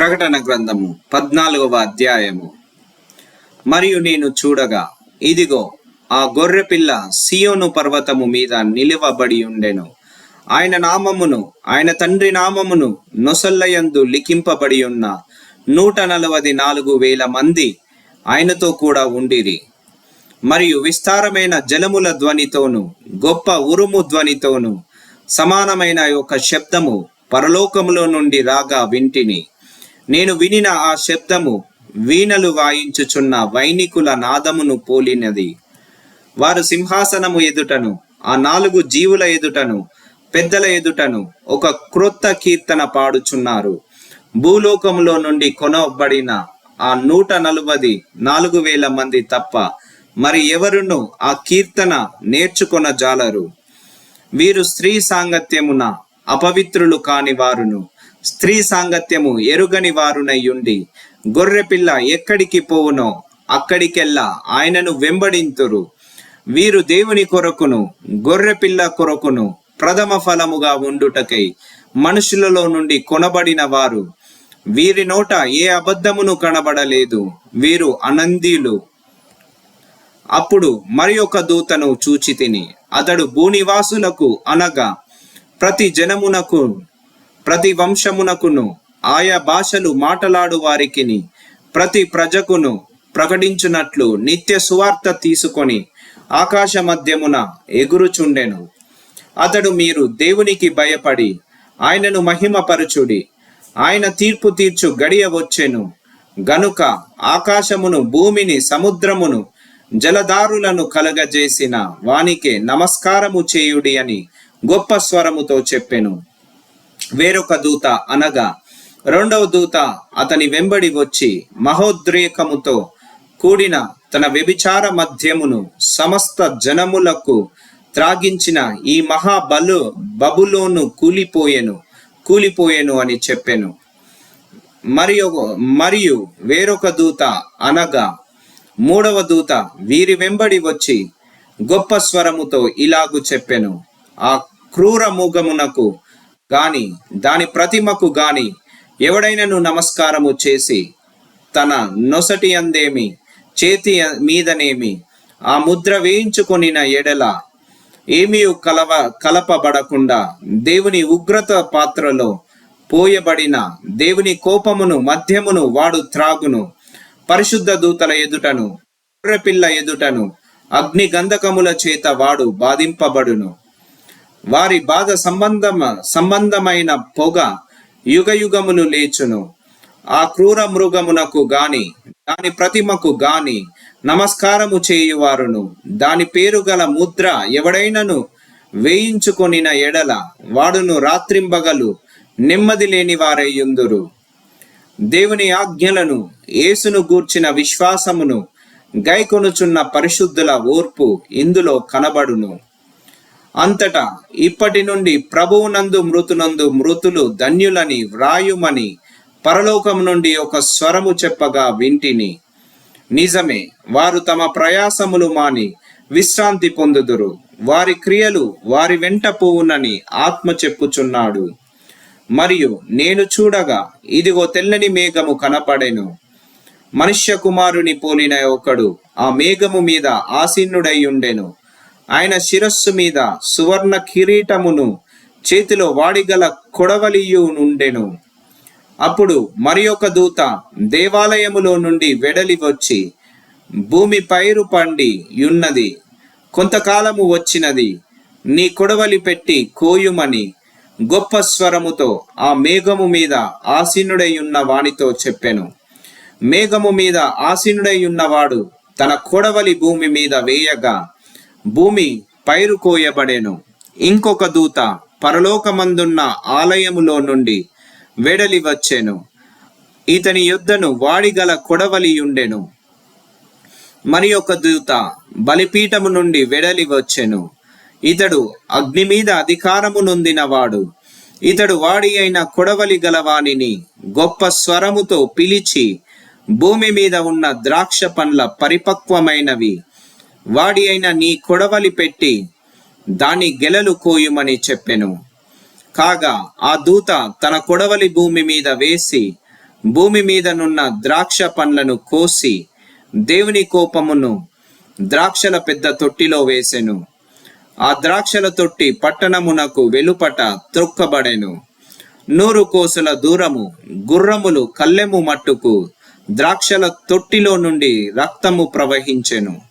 ప్రకటన గ్రంథము పద్నాలుగవ అధ్యాయము. మరియు నేను చూడగా ఇదిగో ఆ గొర్రె పిల్ల సియోను పర్వతము మీద నిలువబడి ఉండెను. ఆయన నామమును ఆయన తండ్రి నామమును నొసల్లయందు లిఖింపబడి ఉన్న నూట నలభై నాలుగు వేల మంది ఆయనతో కూడా ఉండిరి. మరియు విస్తారమైన జలముల ధ్వనితోను గొప్ప ఉరుము ధ్వనితోను సమానమైన ఒక శబ్దము పరలోకములో నుండి రాగా వింటిని. నేను వినిన ఆ శబ్దము వీణలు వాయించుచున్న వైనికుల నాదమును పోలినది. వారు సింహాసనము ఎదుటను ఆ నాలుగు జీవుల ఎదుటను పెద్దల ఎదుటను ఒక క్రొత్త కీర్తన పాడుచున్నారు. భూలోకములో నుండి కొనబడిన ఆ నూట నలభై నాలుగు వేల మంది తప్ప మరి ఎవరును ఆ కీర్తన నేర్చుకొన జాలరు వీరు స్త్రీ సాంగత్యమున అపవిత్రులు కాని వారును స్త్రీ సాంగత్యము ఎరుగని వారునయ్యుండి గొర్రెపిల్ల ఎక్కడికి పోవునో అక్కడికెల్లా ఆయనను వెంబడింతురు. వీరు దేవుని కొరకును గొర్రెపిల్ల కొరకును ప్రథమ ఫలముగా ఉండుటకై మనుషులలో నుండి కొనబడిన వారు. వీరి నోట ఏ అబద్ధమును కనబడలేదు వీరు అనందీలు అప్పుడు మరి ఒక దూతను చూచి తిని అతడు భూనివాసులకు అనగా ప్రతి జనమునకు ప్రతి వంశమునకును ఆయా భాషలు మాటలాడు వారికిని ప్రతి ప్రజకును ప్రకటించున్నట్లు నిత్య సువార్త తీసుకొని ఆకాశ మధ్యమున ఎగురుచుండెను. అతడు మీరు దేవునికి భయపడి ఆయనను మహిమపరచుడి ఆయన తీర్పు తీర్చు గడియ వచ్చెను. గనుక ఆకాశమును భూమిని సముద్రమును జలదారులను కలగజేసిన వానికే నమస్కారము చేయుడి అని గొప్ప స్వరముతో చెప్పెను. వేరొక దూత అనగా రెండవ దూత అతని వెంబడి వచ్చి మహోద్రేకముతో కూడిన తన వ్యభిచార మధ్యమును సమస్త జనములకు త్రాగించిన ఈ మహాబలు బబులోను కూలిపోయెను కూలిపోయెను అని చెప్పెను. మరియు మరియు వేరొక దూత అనగా మూడవ దూత వీరి వెంబడి వచ్చి గొప్ప స్వరముతో ఇలాగు చెప్పెను. ఆ క్రూర మూగమునకు గాని దాని ప్రతిమకు గాని ఎవడైనను నమస్కారము చేసి తన నొసటి అందేమి చేతి మీదనేమి ఆ ముద్ర వేయించుకొనిన ఎడల ఏమీ కలవ కలపబడకుండా దేవుని ఉగ్రత పాత్రలో పోయబడిన దేవుని కోపమును మధ్యమును వాడు త్రాగును. పరిశుద్ధ దూతల ఎదుటను పిల్ల ఎదుటను అగ్ని గంధకముల చేత వాడు బాధింపబడును. వారి బాధ సంబంధమ సంబంధమైన పొగ యుగ యుగములు లేచును. ఆ క్రూర మృగమునకు గాని దాని ప్రతిమకు గాని నమస్కారము చేయువారును. దాని పేరు గల ముద్ర ఎవడైనను వేయించుకొనిన ఎడల వాడును రాత్రింబగలు నెమ్మది లేని వారయ్యుందురు దేవుని ఆజ్ఞలను యేసును గూర్చిన విశ్వాసమును గైకొనుచున్న పరిశుద్ధుల ఓర్పు ఇందులో కనబడును. అంతటా ఇప్పటి నుండి ప్రభువునందు మృతునందు మృతులు ధన్యులని వ్రాయుమని పరలోకం నుండి ఒక స్వరము చెప్పగా వింటిని. నిజమే వారు తమ ప్రయాసములు మాని విశ్రాంతి పొందుదురు. వారి క్రియలు వారి వెంట పోవునని ఆత్మ చెప్పుచున్నాడు. మరియు నేను చూడగా ఇదిగో తెల్లని మేఘము కనపడెను. మనుష్య కుమారుని పోలిన ఒకడు ఆ మేఘము మీద ఆసీనుడై ఉండెను. ఆయన శిరస్సు మీద సువర్ణ కిరీటమును చేతిలో వాడిగల కొడవలియు నుండెను. అప్పుడు మరి ఒక దూత దేవాలయములో నుండి వెడలి వచ్చి భూమి పైరు పండి యున్నది కొంతకాలము వచ్చినది నీ కొడవలి పెట్టి కోయుమని గొప్ప స్వరముతో ఆ మేఘము మీద ఆసీనుడై ఉన్న వానితో చెప్పెను. మేఘము మీద ఆసీనుడై ఉన్నవాడు తన కొడవలి భూమి మీద వేయగా భూమి పైరు కోయబడెను ఇంకొక దూత పరలోకమందున్న ఆలయములో నుండి వెడలి వచ్చెను. ఇతని యుద్ధను వాడిగల కొడవలి ఉండెను మరి ఒక దూత బలిపీఠము నుండి వెడలి వచ్చెను. ఇతడు అగ్ని మీద అధికారము నొందినవాడు. ఇతడు వాడి అయిన కొడవలి గలవాణిని గొప్ప స్వరముతో పిలిచి భూమి మీద ఉన్న ద్రాక్ష పండ్ల పరిపక్వమైనవి వాడి అయిన నీ కొడవలి పెట్టి దాని గెలలు కోయుమని చెప్పెను. కాగా ఆ దూత తన కొడవలి భూమి మీద వేసి భూమి మీదనున్న ద్రాక్ష పండ్లను కోసి దేవుని కోపమును ద్రాక్షల పెద్ద తొట్టిలో వేసెను. ఆ ద్రాక్షల తొట్టి పట్టణమునకు వెలుపట త్రొక్కబడెను. నూరు కోసుల దూరము గుర్రములు కల్లెము మట్టుకు ద్రాక్షల తొట్టిలో నుండి రక్తము ప్రవహించెను.